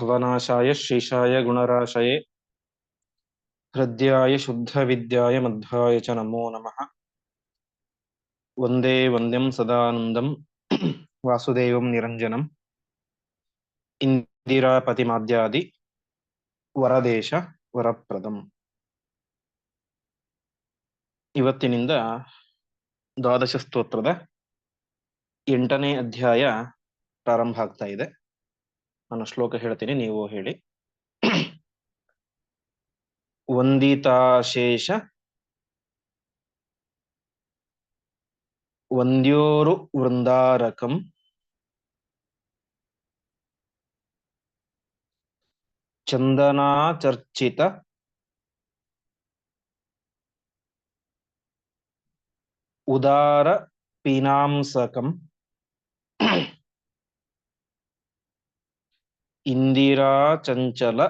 ಭವನಾಶಾಯ ಶೇಷಾಯ ಗುಣರಾಶಯೇ. ಶುದ್ಧ ವಿದ್ಯಾಯ ಮಧ್ಯಾಯ ಚ ನಮೋ ನಮಃ. ವಂದೇ ವಂದ್ಯಂ ಸದಾನಂದಂ ವಾಸುದೇವಂ ನಿರಂಜನಂ. ಇಂದಿರಾಪತಿಮಾದ್ಯಾದಿ ವರದೇಶ ವರಪ್ರದಂ. ಇವತ್ತಿನಿಂದ ದ್ವಾದಶ ಸ್ತೋತ್ರದ ಎಂಟನೇ ಅಧ್ಯಾಯ ಪ್ರಾರಂಭ ಆಗ್ತಾ ಇದೆ. ನಾನು ಶ್ಲೋಕ ಹೇಳ್ತೀನಿ ನೀವು ಹೇಳಿ. ವಂದಿತಾಶೇಷ ವಂದ್ಯೋರು ವೃಂದಾರಕಂ ಚಂದನಾಚರ್ಚಿತ ಉದಾರ ಪೀನಾಂಸಕಂ ಇಂದಿರಾ ಚಂಚಲ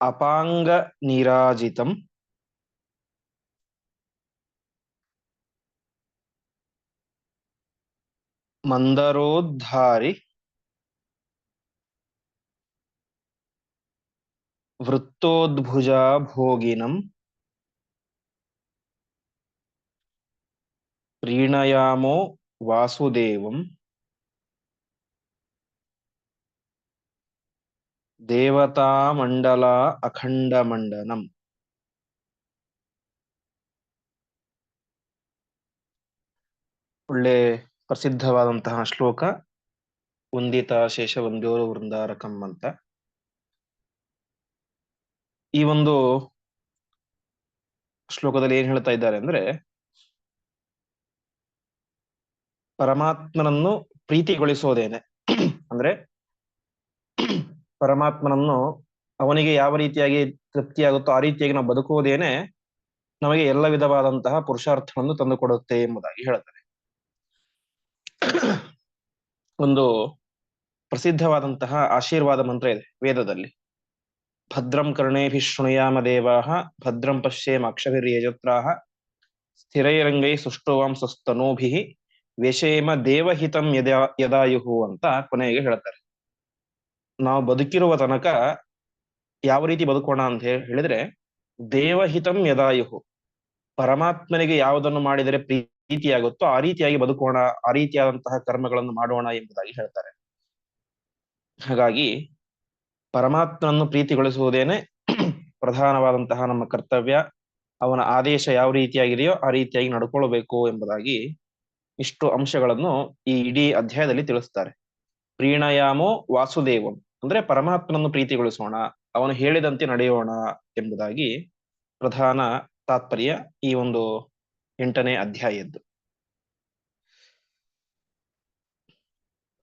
ಅಪಾಂಗ ನೀರಾಜಿತಂ ಮಂದರೋದ್ಧಾರಿ ವೃತ್ತೋದ್ಭುಜಾ ಭೋಗಿನಂ ಪ್ರೀಣಯಾಮೋ ವಾಸುದೇವಂ ದೇವತಾಮಂಡಲ ಅಖಂಡಮಂಡನಂ. ಒಳ್ಳೆ ಪ್ರಸಿದ್ಧವಾದಂತಹ ಶ್ಲೋಕ, ವಂದಿತ ಶೇಷ ವಂದ್ಯೋರು ವೃಂದಾರಕಂ ಅಂತ. ಈ ಒಂದು ಶ್ಲೋಕದಲ್ಲಿ ಏನ್ ಹೇಳ್ತಾ ಇದ್ದಾರೆ ಅಂದ್ರೆ ಪರಮಾತ್ಮನನ್ನು ಪ್ರೀತಿಗೊಳಿಸೋದೇನೆ. ಅಂದ್ರೆ ಪರಮಾತ್ಮನನ್ನು ಅವನಿಗೆ ಯಾವ ರೀತಿಯಾಗಿ ತೃಪ್ತಿಯಾಗುತ್ತೋ ಆ ರೀತಿಯಾಗಿ ನಾವು ಬದುಕುವುದೇನೆ ನಮಗೆ ಎಲ್ಲ ವಿಧವಾದಂತಹ ಪುರುಷಾರ್ಥವನ್ನು ತಂದುಕೊಡುತ್ತೆ ಎಂಬುದಾಗಿ ಹೇಳ್ತಾರೆ ಒಂದು ಪ್ರಸಿದ್ಧವಾದಂತಹ ಆಶೀರ್ವಾದ ಮಂತ್ರ ಇದೆ ವೇದದಲ್ಲಿ. ಭದ್ರಂ ಕರ್ಣೇಭಿ ಶೃಣುಯಾಮ ದೇವಾಹ, ಭದ್ರಂ ಪಶ್ಯೇಮ ಅಕ್ಷಭಿರ್ಯಜತ್ರಾಹ ಸ್ಥಿರೈರಂಗೈ ಸುಷ್ಟುವಾಂ ಸ್ವಸ್ತನೋಭಿ ವ್ಯಶೇಮ ದೇವಹಿತಂ ಯದಾ, ಯದಾಯುಹು ಅಂತ ಕೊನೆಗೆ ಹೇಳ್ತಾರೆ. ನಾವು ಬದುಕಿರುವ ತನಕ ಯಾವ ರೀತಿ ಬದುಕೋಣ ಅಂತ ಹೇಳಿದ್ರೆ ದೇವಹಿತಂ ಯದಾಯುಹು. ಪರಮಾತ್ಮನಿಗೆ ಯಾವುದನ್ನು ಮಾಡಿದರೆ ಪ್ರೀತಿಯಾಗುತ್ತೋ ಆ ರೀತಿಯಾಗಿ ಬದುಕೋಣ, ಆ ರೀತಿಯಾದಂತಹ ಕರ್ಮಗಳನ್ನು ಮಾಡೋಣ ಎಂಬುದಾಗಿ ಹೇಳ್ತಾರೆ. ಹಾಗಾಗಿ ಪರಮಾತ್ಮನನ್ನು ಪ್ರೀತಿಗೊಳಿಸುವುದೇನೆ ಪ್ರಧಾನವಾದಂತಹ ನಮ್ಮ ಕರ್ತವ್ಯ. ಅವನ ಆದೇಶ ಯಾವ ರೀತಿಯಾಗಿದೆಯೋ ಆ ರೀತಿಯಾಗಿ ನಡ್ಕೊಳ್ಬೇಕು ಎಂಬುದಾಗಿ ಇಷ್ಟು ಅಂಶಗಳನ್ನು ಈ ಇಡೀ ಅಧ್ಯಾಯದಲ್ಲಿ ತಿಳಿಸ್ತಾರೆ. ಪ್ರೀಣಯಾಮೋ ವಾಸುದೇವಂ. ಅಂದ್ರೆ ಪರಮಾತ್ಮನನ್ನು ಪ್ರೀತಿಗೊಳಿಸೋಣ, ಅವನು ಹೇಳಿದಂತೆ ನಡೆಯೋಣ ಎಂಬುದಾಗಿ ಪ್ರಧಾನ ತಾತ್ಪರ್ಯ ಈ ಒಂದು ಎಂಟನೇ ಅಧ್ಯಾಯದ್ದು.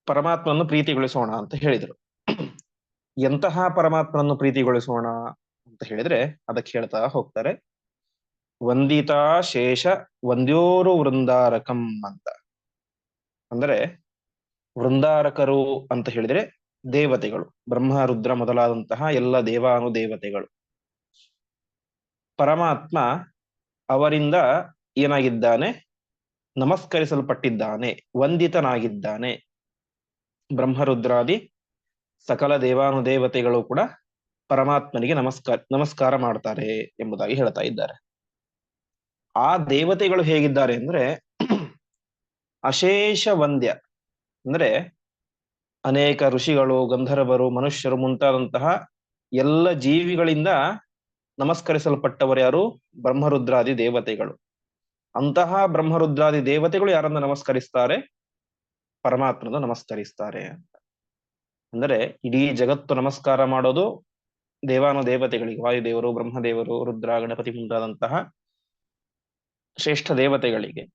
ಪರಮಾತ್ಮನನ್ನು ಪ್ರೀತಿಗೊಳಿಸೋಣ ಅಂತ ಹೇಳಿದರು. ಎಂತಹ ಪರಮಾತ್ಮನನ್ನು ಪ್ರೀತಿಗೊಳಿಸೋಣ ಅಂತ ಹೇಳಿದ್ರೆ ಅದಕ್ಕೆ ಹೇಳ್ತಾ ಹೋಗ್ತಾರೆ. ವಂದಿತಾ ಶೇಷ ವಂದ್ಯೋರು ವೃಂದಾರಕಂ ಅಂತ. ಅಂದ್ರೆ ವೃಂದಾರಕರು ಅಂತ ಹೇಳಿದ್ರೆ ದೇವತೆಗಳು, ಬ್ರಹ್ಮ, ರುದ್ರ ಮೊದಲಾದಂತಹ ಎಲ್ಲ ದೇವಾನು ದೇವತೆಗಳು. ಪರಮಾತ್ಮ ಅವರಿಂದ ಏನಾಗಿದ್ದಾನೆ? ನಮಸ್ಕರಿಸಲ್ಪಟ್ಟಿದ್ದಾನೆ, ವಂದಿತನಾಗಿದ್ದಾನೆ. ಬ್ರಹ್ಮರುದ್ರಾದಿ ಸಕಲ ದೇವಾನು ದೇವತೆಗಳು ಕೂಡ ಪರಮಾತ್ಮನಿಗೆ ನಮಸ್ಕಾರ ನಮಸ್ಕಾರ ಮಾಡ್ತಾರೆ ಎಂಬುದಾಗಿ ಹೇಳ್ತಾ ಇದ್ದಾರೆ. ಆ ದೇವತೆಗಳು ಹೇಗಿದ್ದಾರೆ ಅಂದ್ರೆ ಅಶೇಷ ವಂದ್ಯ. ಅಂದ್ರೆ ಅನೇಕ ಋಷಿಗಳು, ಗಂಧರ್ವರು, ಮನುಷ್ಯರು ಮುಂತಾದಂತಹ ಎಲ್ಲ ಜೀವಿಗಳಿಂದ ನಮಸ್ಕರಿಸಲ್ಪಟ್ಟವರು ಯಾರು? ಬ್ರಹ್ಮರುದ್ರಾದಿ ದೇವತೆಗಳು. ಅಂತಹ ಬ್ರಹ್ಮರುದ್ರಾದಿ ದೇವತೆಗಳು ಯಾರನ್ನ ನಮಸ್ಕರಿಸ್ತಾರೆ? ಪರಮಾತ್ಮನ ನಮಸ್ಕರಿಸ್ತಾರೆ ಅಂದ್ರೆ ಇಡೀ ಜಗತ್ತು ನಮಸ್ಕಾರ ಮಾಡೋದು ದೇವಾನು ದೇವತೆಗಳಿಗೆ, ವಾಯುದೇವರು, ಬ್ರಹ್ಮದೇವರು ರುದ್ರ ಗಣಪತಿ ಮುಂತಾದಂತಹ ಶ್ರೇಷ್ಠ ದೇವತೆಗಳಿಗೆ.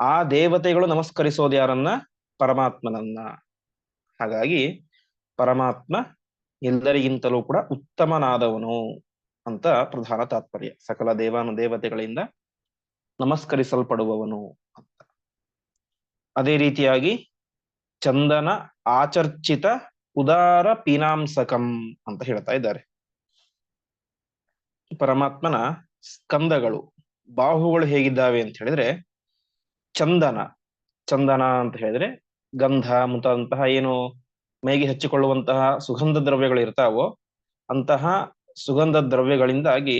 ಆ ದೇವತೆಗಳು ನಮಸ್ಕರಿಸೋದು ಯಾರನ್ನ? ಪರಮಾತ್ಮನನ್ನ. ಹಾಗಾಗಿ ಪರಮಾತ್ಮ ಎಲ್ಲರಿಗಿಂತಲೂ ಕೂಡ ಉತ್ತಮನಾದವನು ಅಂತ ಪ್ರಧಾನ ತಾತ್ಪರ್ಯ. ಸಕಲ ದೇವಾನು ದೇವತೆಗಳಿಂದ ನಮಸ್ಕರಿಸಲ್ಪಡುವವನು ಅಂತ. ಅದೇ ರೀತಿಯಾಗಿ ಚಂದನ ಆಚರ್ಚಿತ ಉದಾರ ಪೀನಾಂಸಕಂ ಅಂತ ಹೇಳ್ತಾ ಇದ್ದಾರೆ. ಪರಮಾತ್ಮನ ಸ್ಕಂದಗಳು. ಬಾಹುಗಳು ಹೇಗಿದ್ದಾವೆ ಅಂತ ಹೇಳಿದ್ರೆ ಚಂದನ ಚಂದನ ಅಂತ ಹೇಳಿದ್ರೆ ಗಂಧ ಮುಂತಾದಂತಹ ಏನು ಮೈಗೆ ಹಚ್ಚಿಕೊಳ್ಳುವಂತಹ ಸುಗಂಧ ದ್ರವ್ಯಗಳು ಇರ್ತಾವೋ ಅಂತಹ ಸುಗಂಧ ದ್ರವ್ಯಗಳಿಂದಾಗಿ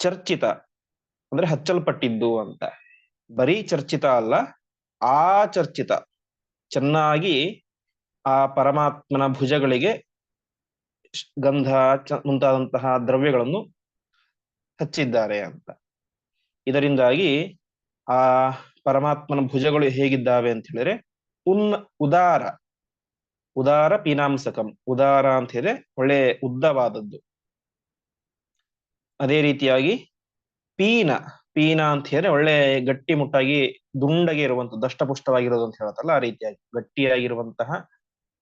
ಚರ್ಚಿತ, ಅಂದ್ರೆ ಹಚ್ಚಲ್ಪಟ್ಟಿದ್ದು ಅಂತ. ಬರೀ ಚರ್ಚಿತ ಅಲ್ಲ ಆ ಚರ್ಚಿತ ಚೆನ್ನಾಗಿ ಆ ಪರಮಾತ್ಮನ ಭುಜಗಳಿಗೆ ಗಂಧ ಮುಂತಾದಂತಹ ದ್ರವ್ಯಗಳನ್ನು ಹಚ್ಚಿದ್ದಾರೆ ಅಂತ. ಇದರಿಂದಾಗಿ ಆ ಪರಮಾತ್ಮನ ಭುಜಗಳು ಹೇಗಿದ್ದಾವೆ ಅಂತ ಹೇಳಿದ್ರೆ ಉನ್ ಉದಾರ ಉದಾರ ಪೀನಾಂಸಕಂ, ಉದಾರ ಅಂತ ಹೇಳಿದ್ರೆ ಒಳ್ಳೆ ಉದ್ದವಾದದ್ದು. ಅದೇ ರೀತಿಯಾಗಿ ಪೀನ ಪೀನ ಅಂತ ಹೇಳಿದ್ರೆ ಒಳ್ಳೆ ಗಟ್ಟಿ ಮುಟ್ಟಾಗಿ ದುಂಡಗೆ ಇರುವಂತ, ದಷ್ಟಪುಷ್ಟವಾಗಿರೋದು ಅಂತ ಹೇಳತ್ತಲ್ಲ ಆ ರೀತಿಯಾಗಿ. ಗಟ್ಟಿಯಾಗಿರುವಂತಹ,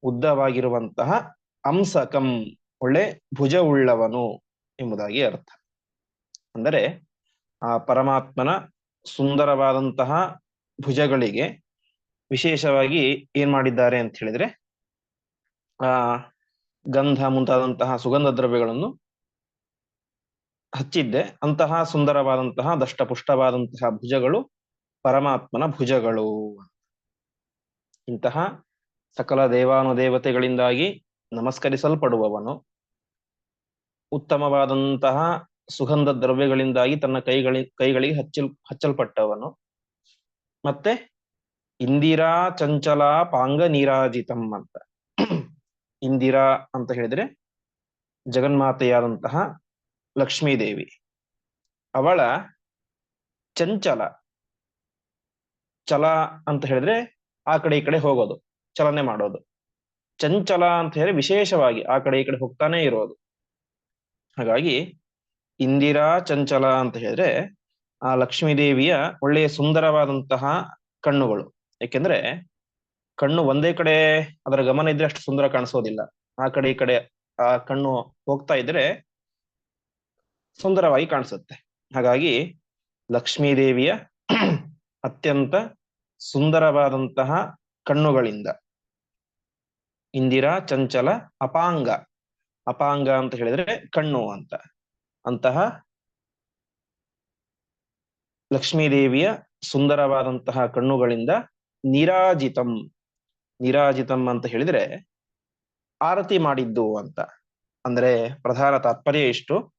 ಉದ್ದವಾಗಿರುವಂತಹ ಅಂಸಕಂ, ಒಳ್ಳೆ ಭುಜವುಳ್ಳವನು ಎಂಬುದಾಗಿ ಅರ್ಥ. ಅಂದರೆ ಆ ಪರಮಾತ್ಮನ ಸುಂದರವಾದಂತಹ ಭುಜಗಳಿಗೆ ವಿಶೇಷವಾಗಿ ಏನ್ ಮಾಡಿದ್ದಾರೆ ಅಂತ ಹೇಳಿದ್ರೆ, ಆ ಗಂಧ ಮುಂತಾದಂತಹ ಸುಗಂಧ ದ್ರವ್ಯಗಳನ್ನು ಹಚ್ಚಿದ್ದೆ. ಅಂತಹ ಸುಂದರವಾದಂತಹ ದಷ್ಟಪುಷ್ಟವಾದಂತಹ ಭುಜಗಳು ಪರಮಾತ್ಮನ ಭುಜಗಳು. ಇಂತಹ ಸಕಲ ದೇವಾನುದೇವತೆಗಳಿಂದಾಗಿ ನಮಸ್ಕರಿಸಲ್ಪಡುವವನು. ಉತ್ತಮವಾದಂತಹ ಸುಗಂಧ ದ್ರವ್ಯಗಳಿಂದಾಗಿ ತನ್ನ ಕೈಗಳಿ, ಕೈಗಳಿಗೆ ಹಚ್ಚಲ್, ಹಚ್ಚಲ್ಪಟ್ಟವನು. ಮತ್ತೆ ಇಂದಿರಾ ಚಂಚಲ ಪಾಂಗ ನೀರಾಜಿತಂ ಅಂತ. ಇಂದಿರಾ ಅಂತ ಹೇಳಿದ್ರೆ ಜಗನ್ಮಾತೆಯಾದಂತಹ ಲಕ್ಷ್ಮೀದೇವಿ. ಅವಳ ಚಂಚಲ. ಚಲ ಅಂತ ಹೇಳಿದ್ರೆ ಆ ಕಡೆ ಈ ಕಡೆ ಹೋಗೋದು, ಚಲನೆ ಮಾಡೋದು. ಚಂಚಲ ಅಂತ ಹೇಳಿದ್ರೆ ವಿಶೇಷವಾಗಿ ಆ ಕಡೆ ಈ ಕಡೆ ಹೋಗ್ತಾನೆ ಇರೋದು. ಹಾಗಾಗಿ ಇಂದಿರಾ ಚಂಚಲ ಅಂತ ಹೇಳಿದ್ರೆ, ಆ ಲಕ್ಷ್ಮೀದೇವಿಯ ಒಳ್ಳೆಯ ಸುಂದರವಾದಂತಹ ಕಣ್ಣುಗಳು. ಯಾಕೆಂದ್ರೆ ಕಣ್ಣು ಒಂದೇ ಕಡೆ ಅದರ ಗಮನ ಇದ್ರೆ ಅಷ್ಟು ಸುಂದರ ಕಾಣಿಸೋದಿಲ್ಲ. ಆ ಕಡೆ ಈ ಕಡೆ ಆ ಕಣ್ಣು ಹೋಗ್ತಾ ಇದ್ರೆ ಸುಂದರವಾಗಿ ಕಾಣಿಸುತ್ತೆ. ಹಾಗಾಗಿ ಲಕ್ಷ್ಮೀದೇವಿಯ ಅತ್ಯಂತ ಸುಂದರವಾದಂತಹ ಕಣ್ಣುಗಳಿಂದ. ಇಂದಿರಾ ಚಂಚಲ ಅಪಾಂಗ. ಅಪಾಂಗ ಅಂತ ಹೇಳಿದ್ರೆ ಕಣ್ಣು ಅಂತ. ಅಂತಹ ಲಕ್ಷ್ಮೀದೇವಿಯ ಸುಂದರವಾದಂತಹ ಕಣ್ಣುಗಳಿಂದ ನಿರಾಜಿತಂ ನಿರಾಜಿತಂ ಅಂತ ಹೇಳಿದ್ರೆ ಆರತಿ ಮಾಡಿದ್ದು ಅಂತ. ಅಂದ್ರೆ ಪ್ರಧಾನ ತಾತ್ಪರ್ಯ ಇಷ್ಟು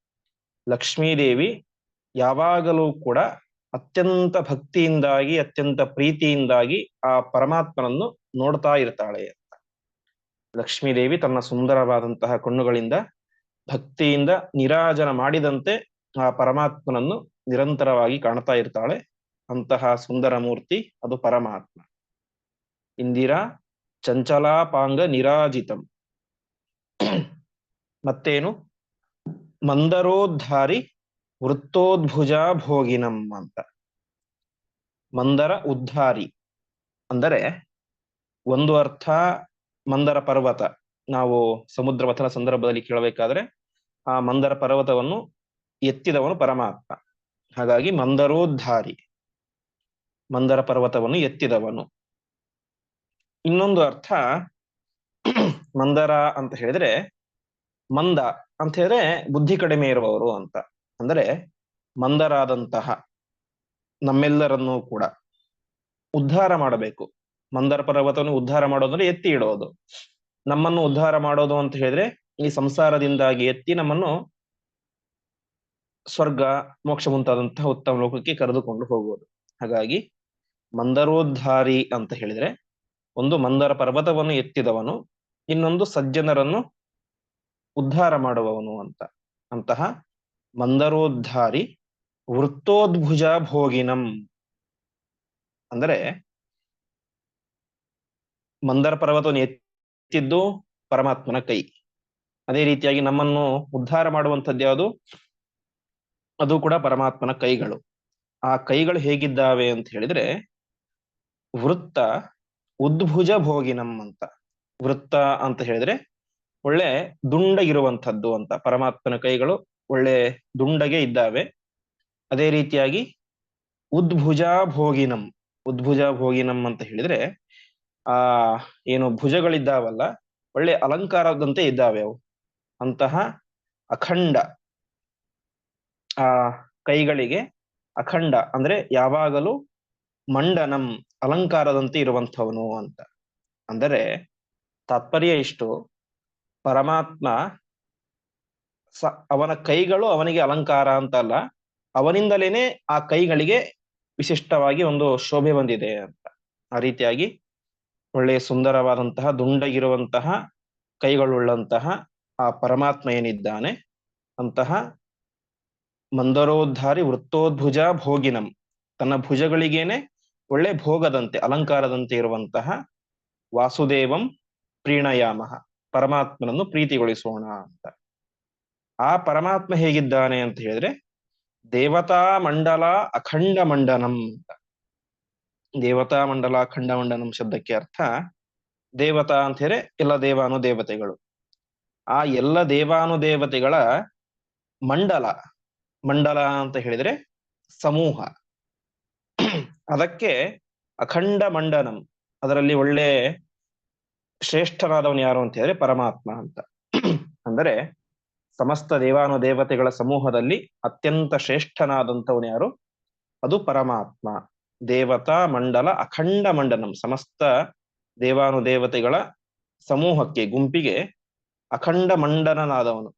ಲಕ್ಷ್ಮೀದೇವಿ ಯಾವಾಗಲೂ ಕೂಡ ಅತ್ಯಂತ ಭಕ್ತಿಯಿಂದಾಗಿ, ಅತ್ಯಂತ ಪ್ರೀತಿಯಿಂದಾಗಿ ಆ ಪರಮಾತ್ಮನನ್ನು ನೋಡ್ತಾ ಇರ್ತಾಳೆ ಅಂತ. ಲಕ್ಷ್ಮೀದೇವಿ ತನ್ನ ಸುಂದರವಾದಂತಹ ಕಣ್ಣುಗಳಿಂದ ಭಕ್ತಿಯಿಂದ ನಿರಾಜನ ಮಾಡಿದಂತೆ ಆ ಪರಮಾತ್ಮನನ್ನು ನಿರಂತರವಾಗಿ ಕಾಣ್ತಾ ಇರ್ತಾಳೆ. ಅಂತಹ ಸುಂದರ ಮೂರ್ತಿ ಅದು ಪರಮಾತ್ಮ. ಇಂದಿರಾ ಚಂಚಲಾಪಾಂಗ ನಿರಾಜಿತಂ. ಮತ್ತೇನು? ಮಂದರೋದ್ಧಾರಿ ವೃತ್ತೋದ್ಭುಜ ಭೋಗಿನಂ ಅಂತ. ಮಂದರ ಉದ್ಧಾರಿ ಅಂದರೆ ಒಂದು ಅರ್ಥ ಮಂದರ ಪರ್ವತ. ನಾವು ಸಮುದ್ರ ಮಥನ ಸಂದರ್ಭದಲ್ಲಿ ಕೇಳಬೇಕಾದ್ರೆ ಆ ಮಂದರ ಪರ್ವತವನ್ನು ಎತ್ತಿದವನು ಪರಮಾತ್ಮ. ಹಾಗಾಗಿ ಮಂದರೋದ್ಧಾರಿ. ಮಂದರ ಪರ್ವತವನ್ನು ಎತ್ತಿದವನು. ಇನ್ನೊಂದು ಅರ್ಥ, ಮಂದರ ಅಂತ ಹೇಳಿದ್ರೆ ಮಂದ ಅಂತ ಹೇಳಿದ್ರೆ ಬುದ್ಧಿ ಕಡಿಮೆ ಇರುವವರು ಅಂತ. ಅಂದ್ರೆ ಮಂದರಾದಂತಹ ನಮ್ಮೆಲ್ಲರನ್ನೂ ಕೂಡ ಉದ್ಧಾರ ಮಾಡಬೇಕು. ಮಂದರ ಪರ್ವತವನ್ನು ಉದ್ಧಾರ ಮಾಡೋದಂದ್ರೆ ಎತ್ತಿ ಇಡೋದು. ನಮ್ಮನ್ನು ಉದ್ಧಾರ ಮಾಡೋದು ಅಂತ ಹೇಳಿದ್ರೆ ಈ ಸಂಸಾರದಿಂದಾಗಿ ಎತ್ತಿ ನಮ್ಮನ್ನು ಸ್ವರ್ಗ, ಮೋಕ್ಷ ಮುಂತಾದಂತಹ ಉತ್ತಮ ಲೋಕಕ್ಕೆ ಕರೆದುಕೊಂಡು ಹೋಗುವುದು. ಹಾಗಾಗಿ ಮಂದರೋದ್ಧಾರಿ ಅಂತ ಹೇಳಿದ್ರೆ, ಒಂದು ಮಂದರ ಪರ್ವತವನ್ನು ಎತ್ತಿದವನು, ಇನ್ನೊಂದು ಸಜ್ಜನರನ್ನು ಉದ್ಧಾರ ಮಾಡುವವನು ಅಂತ. ಅಂತಹ ಮಂದರೋದ್ಧಾರಿ ವೃತ್ತೋದ್ಭುಜ ಭೋಗಿನಂ ಅಂದರೆ ಮಂದರ ಪರ್ವತವನ್ನು ಎತ್ತಿದ್ದು ಪರಮಾತ್ಮನ ಕೈ. ಅದೇ ರೀತಿಯಾಗಿ ನಮ್ಮನ್ನು ಉದ್ಧಾರ ಮಾಡುವಂಥದ್ದು ಯಾವುದು? ಅದು ಕೂಡ ಪರಮಾತ್ಮನ ಕೈಗಳು. ಆ ಕೈಗಳು ಹೇಗಿದ್ದಾವೆ ಅಂತ ಹೇಳಿದ್ರೆ, ವೃತ್ತ ಉದ್ಭುಜ ಭೋಗಿನಂ ಅಂತ. ವೃತ್ತ ಅಂತ ಹೇಳಿದ್ರೆ, ಒಳ್ಳೆ ದುಂಡಗಿರುವಂಥದ್ದು ಅಂತ. ಪರಮಾತ್ಮನ ಕೈಗಳು ಒಳ್ಳೆ ದುಂಡಗೆ ಇದ್ದಾವೆ. ಅದೇ ರೀತಿಯಾಗಿ ಉದ್ಭುಜ ಭೋಗಿನಂ. ಉದ್ಭುಜ ಭೋಗಿನಂ ಅಂತ ಹೇಳಿದ್ರೆ, ಆ, ಏನು ಭುಜಗಳಿದ್ದಾವಲ್ಲ, ಒಳ್ಳೆ ಅಲಂಕಾರದಂತೆ ಇದ್ದಾವೆ ಅವು. ಅಂತಹ ಅಖಂಡ, ಆ, ಕೈಗಳಿಗೆ ಅಖಂಡ ಅಂದ್ರೆ ಯಾವಾಗಲೂ ಮಂಡನಂ, ಅಲಂಕಾರದಂತೆ ಇರುವಂಥವನು ಅಂತ. ಅಂದರೆ ತಾತ್ಪರ್ಯ ಇಷ್ಟು, ಪರಮಾತ್ಮ ಸ, ಅವನ ಕೈಗಳು ಅವನಿಗೆ ಅಲಂಕಾರ ಅಂತ ಅಲ್ಲ, ಅವನಿಂದಲೇನೆ ಆ ಕೈಗಳಿಗೆ ವಿಶಿಷ್ಟವಾಗಿ ಒಂದು ಶೋಭೆ ಬಂದಿದೆ ಅಂತ. ಆ ರೀತಿಯಾಗಿ ಒಳ್ಳೆಯ ಸುಂದರವಾದಂತಹ, ದುಂಡಗಿರುವಂತಹ, ಕೈಗಳುಳ್ಳಂತಹ ಆ ಪರಮಾತ್ಮ ಏನಿದ್ದಾನೆ ಅಂತಹ ಮಂದರೋದ್ಧಾರಿ ವೃತ್ತೋದ್ಭುಜ ಭೋಗಿನಂ. ತನ್ನ ಭುಜಗಳಿಗೇನೆ ಒಳ್ಳೆ ಭೋಗದಂತೆ, ಅಲಂಕಾರದಂತೆ ಇರುವಂತಹ ವಾಸುದೇವಂ ಪ್ರೀಣಯಾಮ. ಪರಮಾತ್ಮನನ್ನು ಪ್ರೀತಿಗೊಳಿಸೋಣ ಅಂತ. ಆ ಪರಮಾತ್ಮ ಹೇಗಿದ್ದಾನೆ ಅಂತ ಹೇಳಿದ್ರೆ, ದೇವತಾ ಮಂಡಲ ಅಖಂಡ ಮಂಡನಂ ಅಂತ. ದೇವತಾ ಮಂಡಲ ಅಖಂಡ ಮಂಡನಂ ಶಬ್ದಕ್ಕೆ ಅರ್ಥ ದೇವತಾ ಅಂತ ಹೇಳಿ ಎಲ್ಲ ದೇವಾನುದೇವತೆಗಳು ಆ ಎಲ್ಲ ದೇವಾನುದೇವತೆಗಳ ಮಂಡಲ ಮಂಡಲ ಅಂತ ಹೇಳಿದ್ರೆ ಸಮೂಹ. ಅದಕ್ಕೆ ಅಖಂಡ ಮಂಡನಂ ಅದರಲ್ಲಿ ಒಳ್ಳೆ ಶ್ರೇಷ್ಠನಾದವನು ಯಾರು ಅಂತ ಹೇಳಿದ್ರೆ ಪರಮಾತ್ಮ ಅಂತ. ಅಂದರೆ ಸಮಸ್ತ ದೇವಾನುದೇವತೆಗಳ ಸಮೂಹದಲ್ಲಿ ಅತ್ಯಂತ ಶ್ರೇಷ್ಠನಾದಂಥವನು ಯಾರು? ಅದು ಪರಮಾತ್ಮ. ದೇವತಾ ಮಂಡಲ ಅಖಂಡ ಮಂಡನಂ ಸಮಸ್ತ ದೇವಾನುದೇವತೆಗಳ ಸಮೂಹಕ್ಕೆ, ಗುಂಪಿಗೆ ಅಖಂಡ ಮಂಡನನಾದವನು.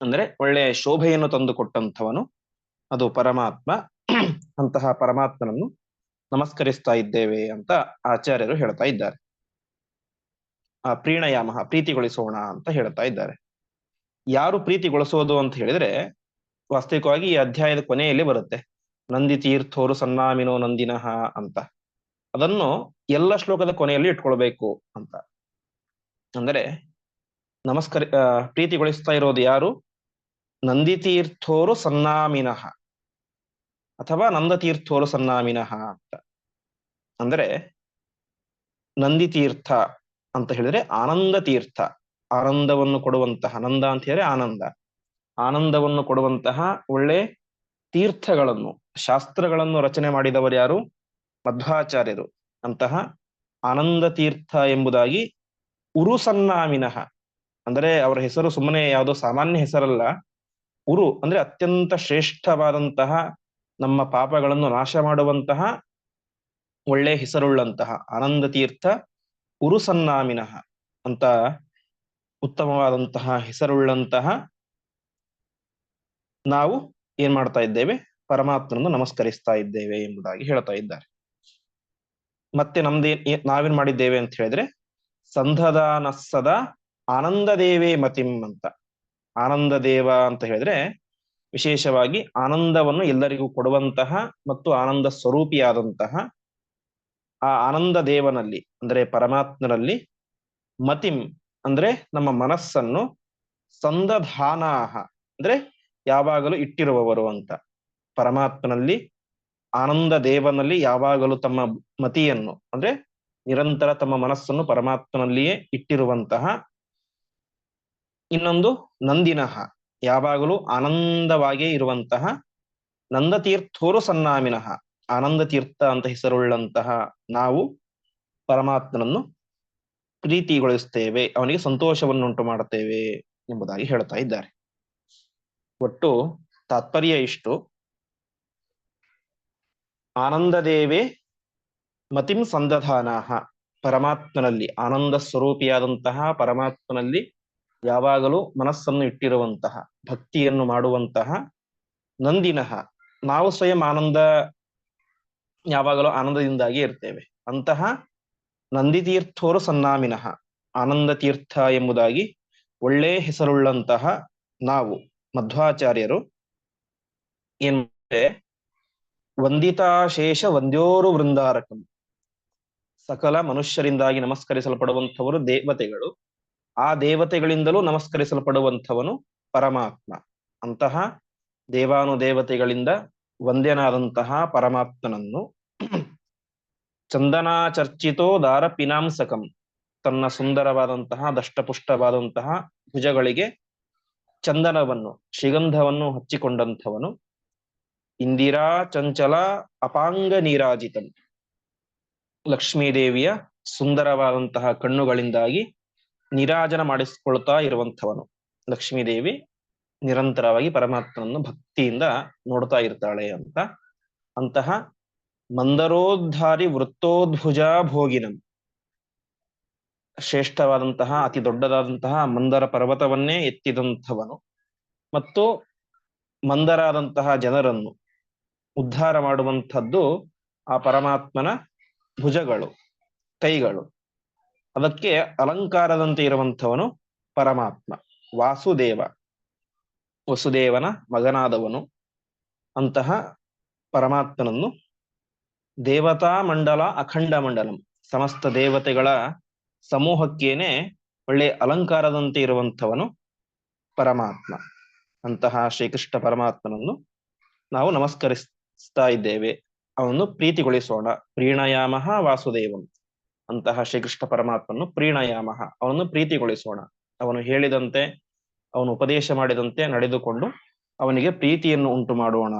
ಅಂದ್ರೆ ಒಳ್ಳೆಯ ಶೋಭೆಯನ್ನು ತಂದುಕೊಟ್ಟಂಥವನು ಅದು ಪರಮಾತ್ಮ. ಅಂತಹ ಪರಮಾತ್ಮನನ್ನು ನಮಸ್ಕರಿಸ್ತಾ ಇದ್ದೇವೆ ಅಂತ ಆಚಾರ್ಯರು ಹೇಳ್ತಾ ಇದ್ದಾರೆ. ಆ ಪ್ರೀಣಯಾಮ, ಪ್ರೀತಿಗೊಳಿಸೋಣ ಅಂತ ಹೇಳ್ತಾ ಇದ್ದಾರೆ. ಯಾರು ಪ್ರೀತಿಗೊಳಿಸೋದು ಅಂತ ಹೇಳಿದ್ರೆ ವಾಸ್ತವಿಕವಾಗಿ ಈ ಅಧ್ಯಾಯದ ಕೊನೆಯಲ್ಲಿ ಬರುತ್ತೆ. ನಂದಿ ತೀರ್ಥೋರು ಸನ್ನಾಮಿನೋ ನಂದಿನಃ ಅಂತ. ಅದನ್ನು ಎಲ್ಲ ಶ್ಲೋಕದ ಕೊನೆಯಲ್ಲಿ ಇಟ್ಕೊಳ್ಬೇಕು ಅಂತ. ಅಂದರೆ ನಮಸ್ಕರಿ ಪ್ರೀತಿಗೊಳಿಸ್ತಾ ಇರೋದು ಯಾರು? ನಂದಿತೀರ್ಥೋರು ಸನ್ನಾಮಿನಃ ಅಥವಾ ನಂದತೀರ್ಥೋರು ಸನ್ನಾಮಿನಃ ಅಂತ. ಅಂದ್ರೆ ನಂದಿತೀರ್ಥ ಅಂತ ಹೇಳಿದ್ರೆ ಆನಂದ ತೀರ್ಥ ಆನಂದವನ್ನು ಕೊಡುವಂತಹ ನಂದ ಅಂತ ಹೇಳಿದ್ರೆ ಆನಂದ. ಆನಂದವನ್ನು ಕೊಡುವಂತಹ ಒಳ್ಳೆ ತೀರ್ಥಗಳನ್ನು, ಶಾಸ್ತ್ರಗಳನ್ನು ರಚನೆ ಮಾಡಿದವರು ಯಾರು? ಮಧ್ವಾಚಾರ್ಯರು. ಅಂತಹ ಆನಂದ ತೀರ್ಥ ಎಂಬುದಾಗಿ ಉರು ಸನ್ನಾಮಿನಃ ಅಂದರೆ ಅವರ ಹೆಸರು ಸುಮ್ಮನೆ ಯಾವುದೋ ಸಾಮಾನ್ಯ ಹೆಸರಲ್ಲ. ಉರು ಅಂದ್ರೆ ಅತ್ಯಂತ ಶ್ರೇಷ್ಠವಾದಂತಹ ನಮ್ಮ ಪಾಪಗಳನ್ನು ನಾಶ ಮಾಡುವಂತಹ ಒಳ್ಳೆ ಹೆಸರುಳ್ಳಂತಹ ಆನಂದ ತೀರ್ಥ ಉರು ಸನ್ನಾಮಿನಃ ಅಂತ ಉತ್ತಮವಾದಂತಹ ಹೆಸರುಳ್ಳಂತಹ ನಾವು ಏನ್ ಮಾಡ್ತಾ ಇದ್ದೇವೆ? ಪರಮಾತ್ಮನನ್ನು ನಮಸ್ಕರಿಸ್ತಾ ಇದ್ದೇವೆ ಎಂಬುದಾಗಿ ಹೇಳ್ತಾ ಇದ್ದಾರೆ. ಮತ್ತೆ ನಮ್ದೇ ನಾವೇನ್ ಮಾಡಿದ್ದೇವೆ ಅಂತ ಹೇಳಿದ್ರೆ ಸಂಧದಾನಸ್ಸದ ಆನಂದ ದೇವೇ ಮತಿಂ ಅಂತ. ಆನಂದ ದೇವ ಅಂತ ಹೇಳಿದ್ರೆ ವಿಶೇಷವಾಗಿ ಆನಂದವನ್ನು ಎಲ್ಲರಿಗೂ ಕೊಡುವಂತಹ ಮತ್ತು ಆನಂದ ಸ್ವರೂಪಿಯಾದಂತಹ ಆ ಆನಂದ ದೇವನಲ್ಲಿ ಅಂದ್ರೆ ಪರಮಾತ್ಮನಲ್ಲಿ ಮತಿಂ ಅಂದ್ರೆ ನಮ್ಮ ಮನಸ್ಸನ್ನು ಸಂದಧಾನಾಹ ಅಂದ್ರೆ ಯಾವಾಗಲೂ ಇಟ್ಟಿರುವವರು ಅಂತ. ಪರಮಾತ್ಮನಲ್ಲಿ ಆನಂದ ದೇವನಲ್ಲಿ ಯಾವಾಗಲೂ ತಮ್ಮ ಮತಿಯನ್ನು ಅಂದ್ರೆ ನಿರಂತರ ತಮ್ಮ ಮನಸ್ಸನ್ನು ಪರಮಾತ್ಮನಲ್ಲಿಯೇ ಇಟ್ಟಿರುವಂತಹ ಇನ್ನೊಂದು ನಂದಿನಃ ಯಾವಾಗಲೂ ಆನಂದವಾಗಿಯೇ ಇರುವಂತಹ ನಂದತೀರ್ಥೋರು ಸನ್ನಾಮಿನಃ ಆನಂದ ತೀರ್ಥ ಅಂತ ಹೆಸರುಳ್ಳಂತಹ ನಾವು ಪರಮಾತ್ಮನನ್ನು ಪ್ರೀತಿಗೊಳಿಸ್ತೇವೆ. ಅವನಿಗೆ ಸಂತೋಷವನ್ನುಂಟು ಮಾಡುತ್ತೇವೆ ಎಂಬುದಾಗಿ ಹೇಳ್ತಾ ಇದ್ದಾರೆ. ಒಟ್ಟು ತಾತ್ಪರ್ಯ ಇಷ್ಟು. ಆನಂದದೇವೇ ಮತಿಂ ಸಂದಧಾನಾಹ. ಪರಮಾತ್ಮನಲ್ಲಿ ಆನಂದ ಸ್ವರೂಪಿಯಾದಂತಹ ಪರಮಾತ್ಮನಲ್ಲಿ ಯಾವಾಗಲೂ ಮನಸ್ಸನ್ನು ಇಟ್ಟಿರುವಂತಹ, ಭಕ್ತಿಯನ್ನು ಮಾಡುವಂತಹ ನಂದಿನಃ ನಾವು ಸ್ವಯಂ ಆನಂದ, ಯಾವಾಗಲೂ ಆನಂದದಿಂದಾಗಿ ಇರ್ತೇವೆ. ಅಂತಹ ನಂದಿತೀರ್ಥೋರು ಸನ್ನಾಮಿನಃ ಆನಂದ ತೀರ್ಥ ಎಂಬುದಾಗಿ ಒಳ್ಳೆ ಹೆಸರುಳ್ಳಂತಹ ನಾವು, ಮಧ್ವಾಚಾರ್ಯರು ಮಾಡ್ತಾರೆ? ವಂದಿತಾಶೇಷ ವಂದ್ಯೋರು ವೃಂದಾರಕಂ. ಸಕಲ ಮನುಷ್ಯರಿಂದಾಗಿ ನಮಸ್ಕರಿಸಲ್ಪಡುವಂಥವರು ದೇವತೆಗಳು. ಆ ದೇವತೆಗಳಿಂದಲೂ ನಮಸ್ಕರಿಸಲ್ಪಡುವಂಥವನು ಪರಮಾತ್ಮ. ಅಂತಹ ದೇವಾನುದೇವತೆಗಳಿಂದ ವಂದ್ಯನಾದಂತಹ ಪರಮಾತ್ಮನನ್ನು ಚಂದನಾಚರ್ಚಿತೋ ದಾರ ಪಿನಾಂಸಕಂ ತನ್ನ ಸುಂದರವಾದಂತಹ ದಷ್ಟಪುಷ್ಟವಾದಂತಹ ಭುಜಗಳಿಗೆ ಚಂದನವನ್ನು ಶ್ರೀಗಂಧವನ್ನು ಹಚ್ಚಿಕೊಂಡಂಥವನು ಇಂದಿರಾ ಚಂಚಲ ಅಪಾಂಗ ನೀರಾಜಿತಂ. ಲಕ್ಷ್ಮೀದೇವಿಯ ಸುಂದರವಾದಂತಹ ಕಣ್ಣುಗಳಿಂದಾಗಿ ನಿರಾಜನ ಮಾಡಿಸಿಕೊಳ್ತಾ ಇರುವಂಥವನು. ಲಕ್ಷ್ಮೀದೇವಿ ನಿರಂತರವಾಗಿ ಪರಮಾತ್ಮನನ್ನು ಭಕ್ತಿಯಿಂದ ನೋಡ್ತಾ ಇರ್ತಾಳೆ ಅಂತ. ಅಂತಹ ಮಂದರೋದ್ಧಾರಿ ವೃತ್ತೋದ್ಭುಜ ಭೋಗಿನಂ ಶ್ರೇಷ್ಠವಾದಂತಹ, ಅತಿ ದೊಡ್ಡದಾದಂತಹ ಮಂದರ ಪರ್ವತವನ್ನೇ ಎತ್ತಿದಂಥವನು. ಮತ್ತು ಮಂದರಾದಂತಹ ಜನರನ್ನು ಉದ್ಧಾರ ಮಾಡುವಂಥದ್ದು ಆ ಪರಮಾತ್ಮನ ಭುಜಗಳು, ಕೈಗಳು. ಅದಕ್ಕೆ ಅಲಂಕಾರದಂತೆ ಇರುವಂಥವನು ಪರಮಾತ್ಮ, ವಾಸುದೇವ, ವಸುದೇವನ ಮಗನಾದವನು ಅಂತಹ ಪರಮಾತ್ಮನನ್ನು ದೇವತಾ ಮಂಡಲ ಅಖಂಡ ಮಂಡಲಂ, ಸಮಸ್ತ ದೇವತೆಗಳ ಸಮೂಹಕ್ಕೇನೆ ಒಳ್ಳೆ ಅಲಂಕಾರದಂತೆ ಇರುವಂಥವನು ಪರಮಾತ್ಮ ಅಂತಹ ಶ್ರೀಕೃಷ್ಣ ಪರಮಾತ್ಮನನ್ನು ನಾವು ನಮಸ್ಕರಿಸ್ತಾ ಇದ್ದೇವೆ. ಅವನು ಪ್ರೀತಿಗೊಳಿಸೋಣ. ಪ್ರೀಣಯಾಮಹ ವಾಸುದೇವಂ. ಅಂತಹ ಶ್ರೀಕೃಷ್ಣ ಪರಮಾತ್ಮನ್ನು ಪ್ರೀಣಯಾಮಹ ಅವನನ್ನು ಪ್ರೀತಿಗೊಳಿಸೋಣ. ಅವನು ಹೇಳಿದಂತೆ, ಅವನು ಉಪದೇಶ ಮಾಡಿದಂತೆ ನಡೆದುಕೊಂಡು ಅವನಿಗೆ ಪ್ರೀತಿಯನ್ನು ಉಂಟು ಮಾಡೋಣ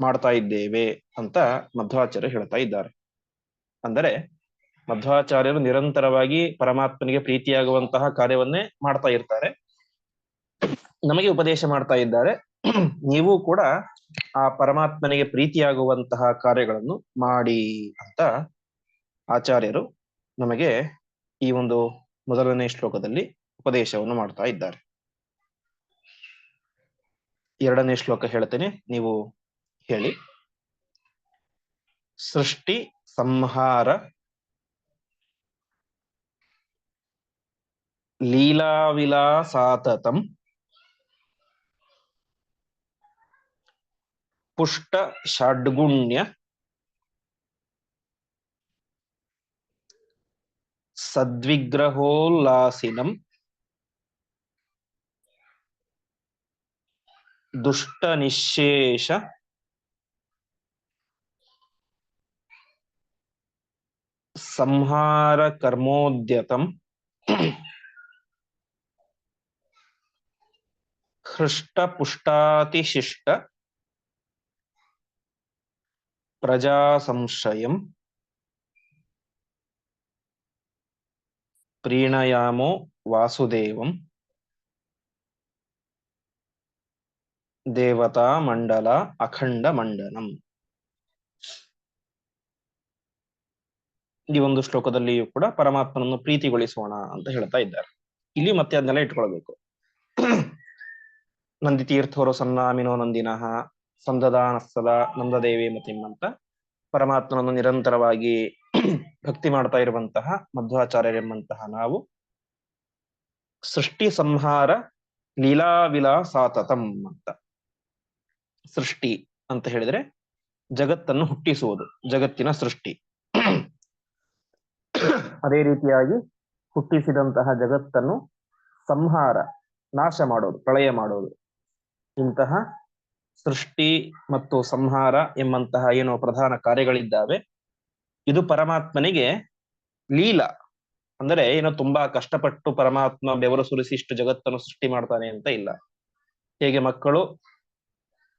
ಮಾಡ್ತಾ ಇದ್ದೇವೆ ಅಂತ ಮಧ್ವಾಚಾರ್ಯ ಹೇಳ್ತಾ ಇದ್ದಾರೆ. ಅಂದರೆ ಮಧ್ವಾಚಾರ್ಯರು ನಿರಂತರವಾಗಿ ಪರಮಾತ್ಮನಿಗೆ ಪ್ರೀತಿಯಾಗುವಂತಹ ಕಾರ್ಯವನ್ನೇ ಮಾಡ್ತಾ ಇರ್ತಾರೆ. ನಮಗೆ ಉಪದೇಶ ಮಾಡ್ತಾ ಇದ್ದಾರೆ. ನೀವು ಕೂಡ ಆ ಪರಮಾತ್ಮನಿಗೆ ಪ್ರೀತಿಯಾಗುವಂತಹ ಕಾರ್ಯಗಳನ್ನು ಮಾಡಿ ಅಂತ ಆಚಾರ್ಯರು ನಮಗೆ ಈ ಒಂದು ಮೊದಲನೇ ಶ್ಲೋಕದಲ್ಲಿ ಉಪದೇಶವನ್ನು ಮಾಡ್ತಾ ಇದ್ದಾರೆ. ಎರಡನೇ ಶ್ಲೋಕ ಹೇಳ್ತೇನೆ, ನೀವು ಹೇಳಿ. ಸೃಷ್ಟಿ ಸಂಹಾರ ಲೀಲಾವಿಲಾಸಾತತಂ ಪುಷ್ಟ ಷಡ್ಗುಣ್ಯ ಸದ್ವಿಗ್ರಹೋಲ್ಲಾಸಿನಂ ದುಷ್ಟ ನಿಶೇಷ ಸಂಹಾರ ಕರ್ಮೋದ್ಯತಂ ಹೃಷ್ಟ ಪುಷ್ಟಾತಿಶಿಷ್ಟ ಪ್ರಜಾ ಪ್ರೀಣಯಾಮೋ ವಾಸುದೇವಂ ದೇವತಾ ಮಂಡಲ ಅಖಂಡ ಮಂಡನಂ ಈ ಒಂದು ಶ್ಲೋಕದಲ್ಲಿಯೂ ಕೂಡ ಪರಮಾತ್ಮನನ್ನು ಪ್ರೀತಿಗೊಳಿಸೋಣ ಅಂತ ಹೇಳ್ತಾ ಇದ್ದಾರೆ. ಇಲ್ಲಿ ಮತ್ತೆ ಅದನ್ನೆಲ್ಲ ಇಟ್ಕೊಳ್ಬೇಕು. ನಂದಿ ತೀರ್ಥವರು ಸನ್ನಾಮಿನೋ ನಂದಿನಃ ಸಂದದಾನಸ್ತದ ನಂದದೇವಿ ಮತಿಮ್ಮಂತ ಪರಮಾತ್ಮನನ್ನು ನಿರಂತರವಾಗಿ ಭಕ್ತಿ ಮಾಡ್ತಾ ಇರುವಂತಹ ಮಧ್ವಾಚಾರ್ಯರೆಂಬಂತಹ ನಾವು ಸೃಷ್ಟಿ ಸಂಹಾರ ಲೀಲಾವಿಲಾಸಾತತಂ ಅಂತ. ಸೃಷ್ಟಿ ಅಂತ ಹೇಳಿದ್ರೆ ಜಗತ್ತನ್ನು ಹುಟ್ಟಿಸುವುದು, ಜಗತ್ತಿನ ಸೃಷ್ಟಿ. ಅದೇ ರೀತಿಯಾಗಿ ಹುಟ್ಟಿಸಿದಂತಹ ಜಗತ್ತನ್ನು ಸಂಹಾರ, ನಾಶ ಮಾಡೋದು, ಪ್ರಳಯ ಮಾಡೋದು. ಇಂತಹ ಸೃಷ್ಟಿ ಮತ್ತು ಸಂಹಾರ ಎಂಬಂತಹ ಏನೋ ಪ್ರಧಾನ ಕಾರ್ಯಗಳಿದ್ದಾವೆ. ಇದು ಪರಮಾತ್ಮನಿಗೆ ಲೀಲಾ. ಅಂದರೆ ಏನೋ ತುಂಬಾ ಕಷ್ಟಪಟ್ಟು ಪರಮಾತ್ಮ ಬೆವರು ಸುರಿಸಿ ಇಷ್ಟು ಜಗತ್ತನ್ನು ಸೃಷ್ಟಿ ಮಾಡ್ತಾನೆ ಅಂತ ಇಲ್ಲ. ಹೇಗೆ ಮಕ್ಕಳು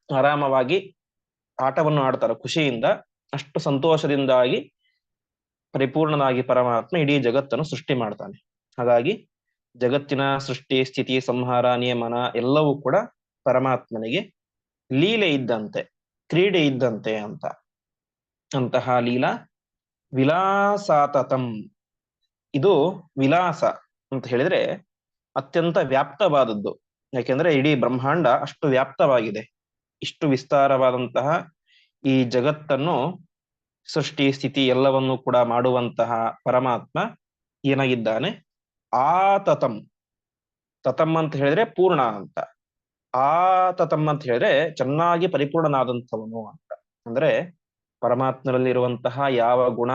ಆರಾಮವಾಗಿ ಆಟವನ್ನು ಆಡ್ತಾರೆ, ಖುಷಿಯಿಂದ, ಅಷ್ಟು ಸಂತೋಷದಿಂದಾಗಿ ಪರಿಪೂರ್ಣನಾಗಿ ಪರಮಾತ್ಮ ಇಡೀ ಜಗತ್ತನ್ನು ಸೃಷ್ಟಿ ಮಾಡ್ತಾನೆ. ಹಾಗಾಗಿ ಜಗತ್ತಿನ ಸೃಷ್ಟಿ, ಸ್ಥಿತಿ, ಸಂಹಾರ, ನಿಯಮನ ಎಲ್ಲವೂ ಕೂಡ ಪರಮಾತ್ಮನಿಗೆ ಲೀಲೆ ಇದ್ದಂತೆ, ಕ್ರೀಡೆ ಇದ್ದಂತೆ ಅಂತ, ಅಂತಹ ಲೀಲಾ ವಿಲಾಸಾತತಂ. ಇದು ವಿಲಾಸ ಅಂತ ಹೇಳಿದ್ರೆ ಅತ್ಯಂತ ವ್ಯಾಪ್ತವಾದದ್ದು. ಯಾಕೆಂದ್ರೆ ಇಡೀ ಬ್ರಹ್ಮಾಂಡ ಅಷ್ಟು ವ್ಯಾಪ್ತವಾಗಿದೆ. ಇಷ್ಟು ವಿಸ್ತಾರವಾದಂತಹ ಈ ಜಗತ್ತನ್ನು ಸೃಷ್ಟಿ, ಸ್ಥಿತಿ ಎಲ್ಲವನ್ನೂ ಕೂಡ ಮಾಡುವಂತಹ ಪರಮಾತ್ಮ ಏನಾಗಿದ್ದಾನೆ? ಆತತಂ. ತತಂ ಅಂತ ಹೇಳಿದ್ರೆ ಪೂರ್ಣ ಅಂತ. ಆತತಂ ತತಂ ಅಂತ ಹೇಳಿದ್ರೆ ಚೆನ್ನಾಗಿ ಪರಿಪೂರ್ಣನಾದಂಥವನು ಅಂತ. ಅಂದ್ರೆ ಪರಮಾತ್ಮನಲ್ಲಿರುವಂತಹ ಯಾವ ಗುಣ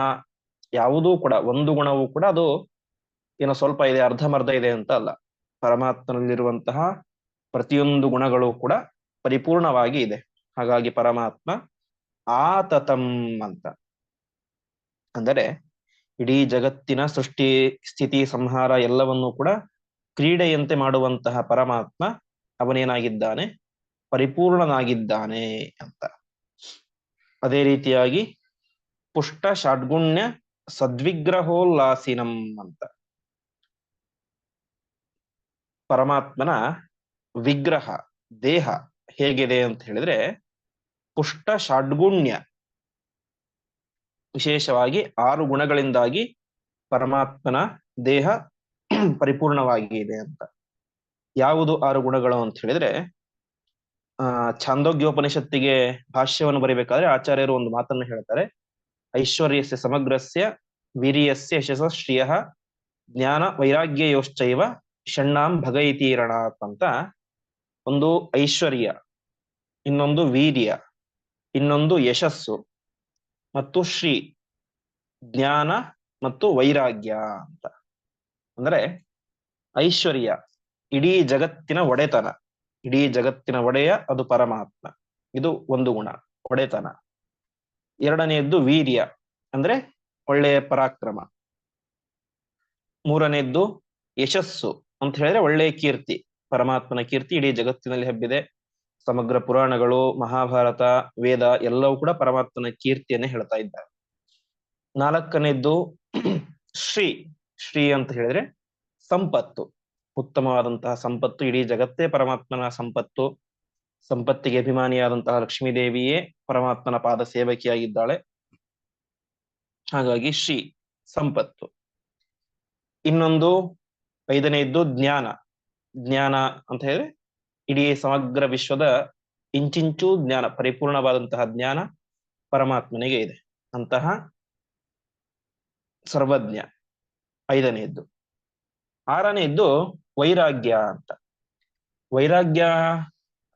ಯಾವುದೂ ಕೂಡ, ಒಂದು ಗುಣವೂ ಕೂಡ ಅದು ಏನೋ ಸ್ವಲ್ಪ ಇದೆ ಅರ್ಧಮರ್ಧ ಇದೆ ಅಂತ ಅಲ್ಲ. ಪರಮಾತ್ಮನಲ್ಲಿರುವಂತಹ ಪ್ರತಿಯೊಂದು ಗುಣಗಳು ಕೂಡ ಪರಿಪೂರ್ಣವಾಗಿ ಇದೆ. ಹಾಗಾಗಿ ಪರಮಾತ್ಮ ಆತತಂ ಅಂತ. ಅಂದರೆ ಇಡೀ ಜಗತ್ತಿನ ಸೃಷ್ಟಿ, ಸ್ಥಿತಿ, ಸಂಹಾರ ಎಲ್ಲವನ್ನೂ ಕೂಡ ಕ್ರೀಡೆಯಂತೆ ಮಾಡುವಂತಹ ಪರಮಾತ್ಮ ಅವನೇನಾಗಿದ್ದಾನೆ? ಪರಿಪೂರ್ಣನಾಗಿದ್ದಾನೆ ಅಂತ. ಅದೇ ರೀತಿಯಾಗಿ ಪುಷ್ಟ ಷಡ್ಗುಣ್ಯ ಸದ್ವಿಗ್ರಹೋಲ್ಲಾಸಿನಂ ಅಂತ. ಪರಮಾತ್ಮನ ವಿಗ್ರಹ, ದೇಹ ಹೇಗಿದೆ ಅಂತ ಹೇಳಿದ್ರೆ ಪುಷ್ಟ ಷಡ್ಗುಣ್ಯ ವಿಶೇಷವಾಗಿ ಆರು ಗುಣಗಳಿಂದಾಗಿ ಪರಮಾತ್ಮನ ದೇಹ ಪರಿಪೂರ್ಣವಾಗಿ ಇದೆ ಅಂತ. ಯಾವುದು ಆರು ಗುಣಗಳು ಅಂತ ಹೇಳಿದ್ರೆ ಆ, ಛಾಂದೋಗ್ಯೋಪನಿಷತ್ತಿಗೆ ಭಾಷ್ಯವನ್ನು ಬರೀಬೇಕಾದ್ರೆ ಆಚಾರ್ಯರು ಒಂದು ಮಾತನ್ನು ಹೇಳ್ತಾರೆ. ಐಶ್ವರ್ಯಸ್ಯ ಸಮಗ್ರಸ್ಯ ವೀರ್ಯಸ್ಯ ಯಶಸ ಶ್ರಿಯ ಜ್ಞಾನ ವೈರಾಗ್ಯಯೋಶ್ಚೈವ ಷಣ್ಣಾಂ ಭಗೈತೀರಣಾತ್ ಅಂತ. ಒಂದು ಐಶ್ವರ್ಯ, ಇನ್ನೊಂದು ವೀರ್ಯ, ಇನ್ನೊಂದು ಯಶಸ್ಸು, ಮತ್ತು ಶ್ರೀ ಜ್ಞಾನ ಮತ್ತು ವೈರಾಗ್ಯ ಅಂತ. ಅಂದ್ರೆ ಐಶ್ವರ್ಯ, ಇಡೀ ಜಗತ್ತಿನ ಒಡೆತನ. ಇಡೀ ಜಗತ್ತಿನ ಒಡೆಯ ಅದು ಪರಮಾತ್ಮ. ಇದು ಒಂದು ಗುಣ, ಒಡೆತನ. ಎರಡನೆಯದ್ದು ವೀರ್ಯ, ಅಂದ್ರೆ ಒಳ್ಳೆಯ ಪರಾಕ್ರಮ. ಮೂರನೆಯದ್ದು ಯಶಸ್ಸು, ಅಂತ ಹೇಳಿದ್ರೆ ಒಳ್ಳೆಯ ಕೀರ್ತಿ, ಪರಮಾತ್ಮನ ಕೀರ್ತಿ ಇಡೀ ಜಗತ್ತಿನಲ್ಲಿ ಹಬ್ಬಿದೆ. ಸಮಗ್ರ ಪುರಾಣಗಳು, ಮಹಾಭಾರತ, ವೇದ ಎಲ್ಲವೂ ಕೂಡ ಪರಮಾತ್ಮನ ಕೀರ್ತಿಯನ್ನೇ ಹೇಳ್ತಾ ಇದ್ದಾರೆ. ನಾಲ್ಕನೇದ್ದು ಶ್ರೀ ಶ್ರೀ ಅಂತ ಹೇಳಿದ್ರೆ ಸಂಪತ್ತು. ಉತ್ತಮವಾದಂತಹ ಸಂಪತ್ತು, ಇಡೀ ಜಗತ್ತೇ ಪರಮಾತ್ಮನ ಸಂಪತ್ತು. ಸಂಪತ್ತಿಗೆ ಅಭಿಮಾನಿಯಾದಂತಹ ಲಕ್ಷ್ಮೀದೇವಿಯೇ ಪರಮಾತ್ಮನ ಪಾದ ಸೇವಕಿಯಾಗಿದ್ದಾಳೆ. ಹಾಗಾಗಿ ಶ್ರೀ ಸಂಪತ್ತು. ಇನ್ನೊಂದು ಐದನೆಯದ್ದು ಜ್ಞಾನ. ಜ್ಞಾನ ಅಂತ ಹೇಳಿ ಇಡೀ ಸಮಗ್ರ ವಿಶ್ವದ ಇಂಚಿಂಚು ಜ್ಞಾನ, ಪರಿಪೂರ್ಣವಾದಂತಹ ಜ್ಞಾನ ಪರಮಾತ್ಮನಿಗೆ ಇದೆ. ಅಂತಹ ಸರ್ವಜ್ಞ. ಐದನೆಯದ್ದು ಆರನೆಯದ್ದು ವೈರಾಗ್ಯ ಅಂತ. ವೈರಾಗ್ಯ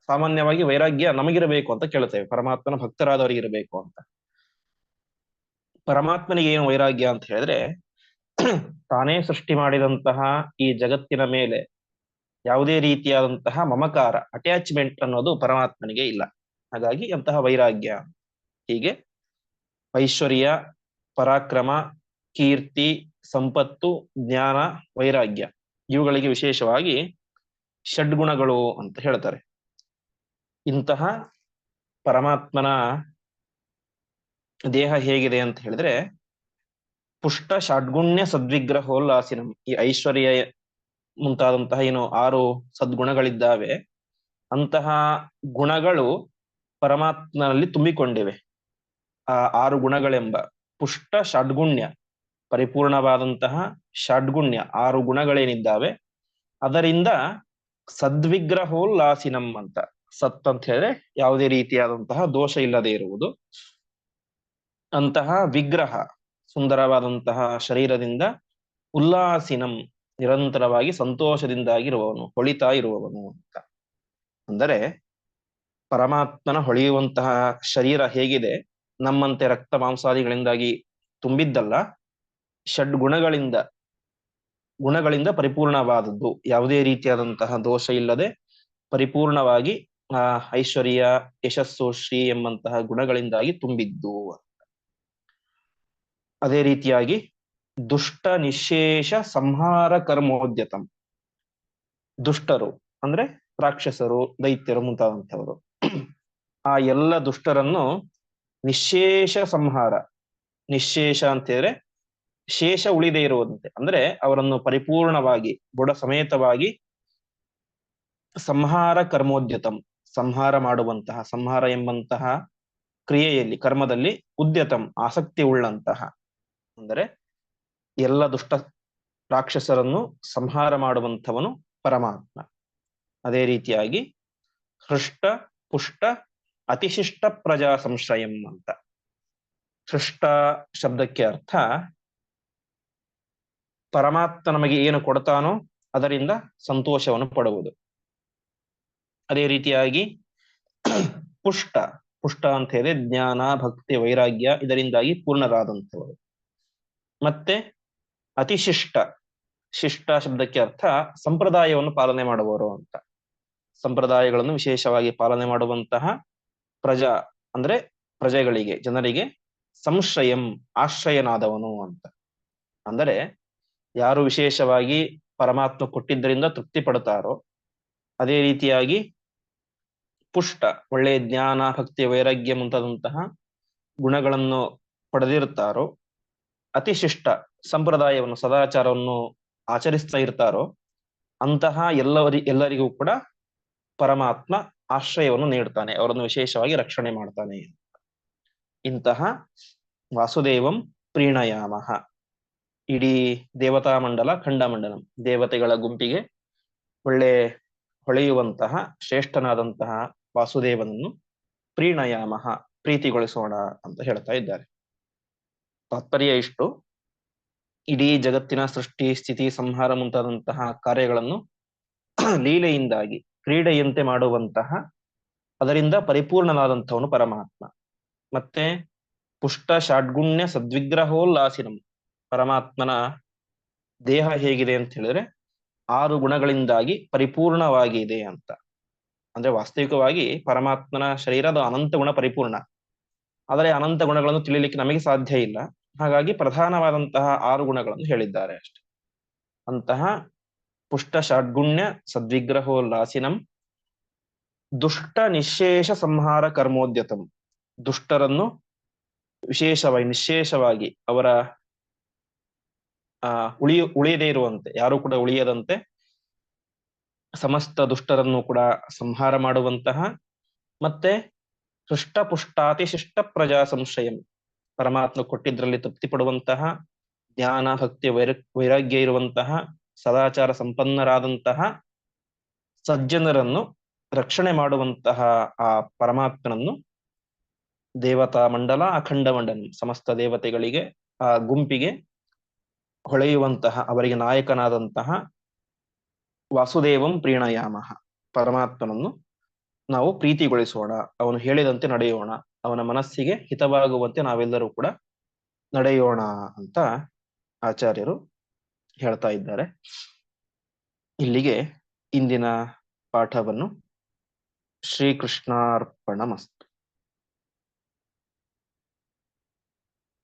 ಸಾಮಾನ್ಯವಾಗಿ ವೈರಾಗ್ಯ ನಮಗಿರಬೇಕು ಅಂತ ಕೇಳ್ತೇವೆ. ಪರಮಾತ್ಮನ ಭಕ್ತರಾದವರಿಗೆ ಇರಬೇಕು ಅಂತ. ಪರಮಾತ್ಮನಿಗೆ ಏನು ವೈರಾಗ್ಯ ಅಂತ ಹೇಳಿದ್ರೆ, ತಾನೇ ಸೃಷ್ಟಿ ಮಾಡಿದಂತಹ ಈ ಜಗತ್ತಿನ ಮೇಲೆ ಯಾವುದೇ ರೀತಿಯಾದಂತಹ ಮಮಕಾರ ಅಟ್ಯಾಚ್ಮೆಂಟ್ ಅನ್ನೋದು ಪರಮಾತ್ಮನಿಗೆ ಇಲ್ಲ. ಹಾಗಾಗಿ ಅಂತಹ ವೈರಾಗ್ಯ. ಹೀಗೆ ಐಶ್ವರ್ಯ, ಪರಾಕ್ರಮ, ಕೀರ್ತಿ, ಸಂಪತ್ತು, ಜ್ಞಾನ, ವೈರಾಗ್ಯ. ಇವುಗಳಿಗೆ ವಿಶೇಷವಾಗಿ ಷಡ್ಗುಣಗಳು ಅಂತ ಹೇಳ್ತಾರೆ. ಇಂತಹ ಪರಮಾತ್ಮನ ದೇಹ ಹೇಗಿದೆ ಅಂತ ಹೇಳಿದ್ರೆ ಪುಷ್ಟ ಷಡ್ಗುಣ್ಯ ಸದ್ವಿಗ್ರಹೋಲ್ಲಾಸಿನಂ. ಈ ಐಶ್ವರ್ಯ ಮುಂತಾದಂತಹ ಏನು ಆರು ಸದ್ಗುಣಗಳಿದ್ದಾವೆ. ಅಂತಹ ಗುಣಗಳು ಪರಮಾತ್ಮನಲ್ಲಿ ತುಂಬಿಕೊಂಡಿವೆ. ಆ ಆರು ಗುಣಗಳೆಂಬ ಪುಷ್ಟ ಷಡ್ಗುಣ್ಯ. ಪರಿಪೂರ್ಣವಾದಂತಹ ಷಡ್ಗುಣ್ಯ ಆರು ಗುಣಗಳೇನಿದ್ದಾವೆ? ಅದರಿಂದ ಸದ್ವಿಗ್ರಹೋಲ್ಲಾಸಿನಂ ಅಂತ. ಸತ್ ಅಂತ ಹೇಳಿದ್ರೆ ಯಾವುದೇ ರೀತಿಯಾದಂತಹ ದೋಷ ಇಲ್ಲದೆ ಇರುವುದು. ಅಂತಹ ವಿಗ್ರಹ, ಸುಂದರವಾದಂತಹ ಶರೀರದಿಂದ ಉಲ್ಲಾಸಿನಂ, ನಿರಂತರವಾಗಿ ಸಂತೋಷದಿಂದಾಗಿರುವವನು, ಹೊಳಿತಾ ಇರುವವನು ಅಂತ. ಅಂದರೆ ಪರಮಾತ್ಮನ ಹೊಳೆಯುವಂತಹ ಶರೀರ ಹೇಗಿದೆ? ನಮ್ಮಂತೆ ರಕ್ತ ಮಾಂಸಾದಿಗಳಿಂದಾಗಿ ತುಂಬಿದ್ದಲ್ಲ. ಷಡ್ ಗುಣಗಳಿಂದ ಗುಣಗಳಿಂದ ಪರಿಪೂರ್ಣವಾದದ್ದು. ಯಾವುದೇ ರೀತಿಯಾದಂತಹ ದೋಷ ಇಲ್ಲದೆ ಪರಿಪೂರ್ಣವಾಗಿ, ಆ, ಐಶ್ವರ್ಯ, ಯಶಸ್ಸು, ಶ್ರೀ ಎಂಬಂತಹ ಗುಣಗಳಿಂದಾಗಿ ತುಂಬಿದ್ದು ಅದೇ ರೀತಿಯಾಗಿ ದುಷ್ಟ ನಿಶೇಷ ಸಂಹಾರ ಕರ್ಮೋದ್ಯತಂ. ದುಷ್ಟರು ಅಂದ್ರೆ ರಾಕ್ಷಸರು, ದೈತ್ಯರು ಮುಂತಾದಂಥವರು. ಆ ಎಲ್ಲ ದುಷ್ಟರನ್ನು ನಿಶೇಷ ಸಂಹಾರ, ನಿಶೇಷ ಅಂತ ಹೇಳಿದ್ರೆ ಶೇಷ ಉಳಿದೇ ಇರುವಂತೆ. ಅಂದ್ರೆ ಅವರನ್ನು ಪರಿಪೂರ್ಣವಾಗಿ, ಬುಡ ಸಮೇತವಾಗಿ ಸಂಹಾರ ಕರ್ಮೋದ್ಯತಂ, ಸಂಹಾರ ಮಾಡುವಂತಹ, ಸಂಹಾರ ಎಂಬಂತಹ ಕ್ರಿಯೆಯಲ್ಲಿ, ಕರ್ಮದಲ್ಲಿ ಉದ್ಯತಂ, ಆಸಕ್ತಿ ಉಳ್ಳಂತಹ. ಅಂದರೆ ಎಲ್ಲ ದುಷ್ಟ ರಾಕ್ಷಸರನ್ನು ಸಂಹಾರ ಮಾಡುವಂಥವನು ಪರಮಾತ್ಮ. ಅದೇ ರೀತಿಯಾಗಿ ಹೃಷ್ಟ, ಪುಷ್ಟ, ಅತಿಶಿಷ್ಟ ಪ್ರಜಾ ಸಂಶ್ರಯಂ ಅಂತ. ಸೃಷ್ಟ ಶಬ್ದಕ್ಕೆ ಅರ್ಥ ಪರಮಾತ್ಮ ನಮಗೆ ಏನು ಕೊಡ್ತಾನೋ ಅದರಿಂದ ಸಂತೋಷವನ್ನು ಪಡುವುದು. ಅದೇ ರೀತಿಯಾಗಿ ಪುಷ್ಟ ಪುಷ್ಟ ಅಂತ ಹೇಳಿದ್ರೆ ಜ್ಞಾನ, ಭಕ್ತಿ, ವೈರಾಗ್ಯ ಇದರಿಂದಾಗಿ ಪೂರ್ಣರಾದಂಥವರು. ಮತ್ತೆ ಅತಿಶಿಷ್ಟ, ಶಿಷ್ಟ ಶಬ್ದಕ್ಕೆ ಅರ್ಥ ಸಂಪ್ರದಾಯವನ್ನು ಪಾಲನೆ ಮಾಡುವವರು ಅಂತ. ಸಂಪ್ರದಾಯಗಳನ್ನು ವಿಶೇಷವಾಗಿ ಪಾಲನೆ ಮಾಡುವಂತಹ ಪ್ರಜಾ, ಅಂದ್ರೆ ಪ್ರಜೆಗಳಿಗೆ, ಜನರಿಗೆ ಸಂಶ್ರಯಂ, ಆಶ್ರಯನಾದವನು ಅಂತ. ಅಂದರೆ ಯಾರು ವಿಶೇಷವಾಗಿ ಪರಮಾತ್ಮ ಕೊಟ್ಟಿದ್ದರಿಂದ ತೃಪ್ತಿ ಪಡ್ತಾರೋ ಅದೇ ರೀತಿಯಾಗಿ ಪುಷ್ಟ, ಒಳ್ಳೆಯ ಜ್ಞಾನ, ಭಕ್ತಿ, ವೈರಾಗ್ಯ ಮುಂತಾದಂತಹ ಗುಣಗಳನ್ನು ಪಡೆದಿರುತ್ತಾರೋ, ಅತಿಶಿಷ್ಟ ಸಂಪ್ರದಾಯವನ್ನು, ಸದಾಚಾರವನ್ನು ಆಚರಿಸ್ತಾ ಇರ್ತಾರೋ, ಅಂತಹ ಎಲ್ಲವರಿ, ಎಲ್ಲರಿಗೂ ಕೂಡ ಪರಮಾತ್ಮ ಆಶ್ರಯವನ್ನು ನೀಡ್ತಾನೆ ಅವರನ್ನು ವಿಶೇಷವಾಗಿ ರಕ್ಷಣೆ ಮಾಡ್ತಾನೆ ಇಂತಹ ವಾಸುದೇವಂ ಪ್ರೀಣಯಾಮಃ. ಇಡೀ ದೇವತಾ ಮಂಡಲ ಖಂಡಮಂಡಲಂ, ದೇವತೆಗಳ ಗುಂಪಿಗೆ ಒಳ್ಳೆ ಹೊಳೆಯುವಂತಹ ಶ್ರೇಷ್ಠನಾದಂತಹ ವಾಸುದೇವನನ್ನು ಪ್ರೀಣಯಾಮಹ ಪ್ರೀತಿಗೊಳಿಸೋಣ ಅಂತ ಹೇಳ್ತಾ ಇದ್ದಾರೆ. ತಾತ್ಪರ್ಯ ಇಷ್ಟು. ಇಡೀ ಜಗತ್ತಿನ ಸೃಷ್ಟಿ, ಸ್ಥಿತಿ, ಸಂಹಾರ ಮುಂತಾದಂತಹ ಕಾರ್ಯಗಳನ್ನು ಲೀಲೆಯಿಂದಾಗಿ, ಕ್ರೀಡೆಯಂತೆ ಮಾಡುವಂತಹ, ಅದರಿಂದ ಪರಿಪೂರ್ಣನಾದಂಥವನು ಪರಮಾತ್ಮ. ಮತ್ತೆ ಪುಷ್ಟ ಷಾಡ್ಗುಣ್ಯ ಸದ್ವಿಗ್ರಹೋಲ್ಲಾಸಿನಂ. ಪರಮಾತ್ಮನ ದೇಹ ಹೇಗಿದೆ ಅಂತ ಹೇಳಿದ್ರೆ ಆರು ಗುಣಗಳಿಂದಾಗಿ ಪರಿಪೂರ್ಣವಾಗಿದೆ ಅಂತ. ಅಂದ್ರೆ ವಾಸ್ತವಿಕವಾಗಿ ಪರಮಾತ್ಮನ ಶರೀರದ ಅನಂತ ಗುಣ ಪರಿಪೂರ್ಣ. ಆದರೆ ಅನಂತ ಗುಣಗಳನ್ನು ತಿಳಿಲಿಕ್ಕೆ ನಮಗೆ ಸಾಧ್ಯ ಇಲ್ಲ. ಹಾಗಾಗಿ ಪ್ರಧಾನವಾದಂತಹ ಆರು ಗುಣಗಳನ್ನು ಹೇಳಿದ್ದಾರೆ ಅಷ್ಟೆ. ಅಂತಹ ಪುಷ್ಟ ಷಡ್ಗುಣ್ಯ ಸದ್ವಿಗ್ರಹೋಲ್ಲಾಸಿನಂ ದುಷ್ಟ ನಿಶೇಷ ಸಂಹಾರ ಕರ್ಮೋದ್ಯತಂ. ದುಷ್ಟರನ್ನು ವಿಶೇಷವಾಗಿ, ನಿಶೇಷವಾಗಿ ಅವರ ಉಳಿಯ ಉಳಿಯದೇ ಇರುವಂತೆ, ಯಾರು ಕೂಡ ಉಳಿಯದಂತೆ ಸಮಸ್ತ ದುಷ್ಟರನ್ನು ಕೂಡ ಸಂಹಾರ ಮಾಡುವಂತಹ ಮತ್ತೆ ಹೃಷ್ಟ ಪುಷ್ಟಾತಿ ಶಿಷ್ಟ ಪ್ರಜಾ ಸಂಶಯಂ. ಪರಮಾತ್ಮ ಕೊಟ್ಟಿದ್ರಲ್ಲಿ ತೃಪ್ತಿ ಪಡುವಂತಹ, ಜ್ಞಾನ, ಭಕ್ತಿ, ವೈರ, ವೈರಾಗ್ಯ ಇರುವಂತಹ, ಸದಾಚಾರ ಸಂಪನ್ನರಾದಂತಹ ಸಜ್ಜನರನ್ನು ರಕ್ಷಣೆ ಮಾಡುವಂತಹ ಆ ಪರಮಾತ್ಮನನ್ನು ದೇವತಾ ಮಂಡಲ, ಅಖಂಡ ಮಂಡಲ, ಸಮಸ್ತ ದೇವತೆಗಳಿಗೆ, ಆ ಗುಂಪಿಗೆ ಹೊಳೆಯುವಂತಹ, ಅವರಿಗೆ ನಾಯಕನಾದಂತಹ ವಾಸುದೇವಂ ಪ್ರೀಣಯಾಮ. ಪರಮಾತ್ಮನನ್ನು ನಾವು ಪ್ರೀತಿಗೊಳಿಸೋಣ, ಅವನು ಹೇಳಿದಂತೆ ನಡೆಯೋಣ, ಅವನ ಮನಸ್ಸಿಗೆ ಹಿತವಾಗುವಂತೆ ನಾವೆಲ್ಲರೂ ಕೂಡ ನಡೆಯೋಣ ಅಂತ ಆಚಾರ್ಯರು ಹೇಳ್ತಾ ಇದ್ದಾರೆ. ಇಲ್ಲಿಗೆ ಇಂದಿನ ಪಾಠವನ್ನು ಶ್ರೀಕೃಷ್ಣಾರ್ಪಣ ಮಸ್ತು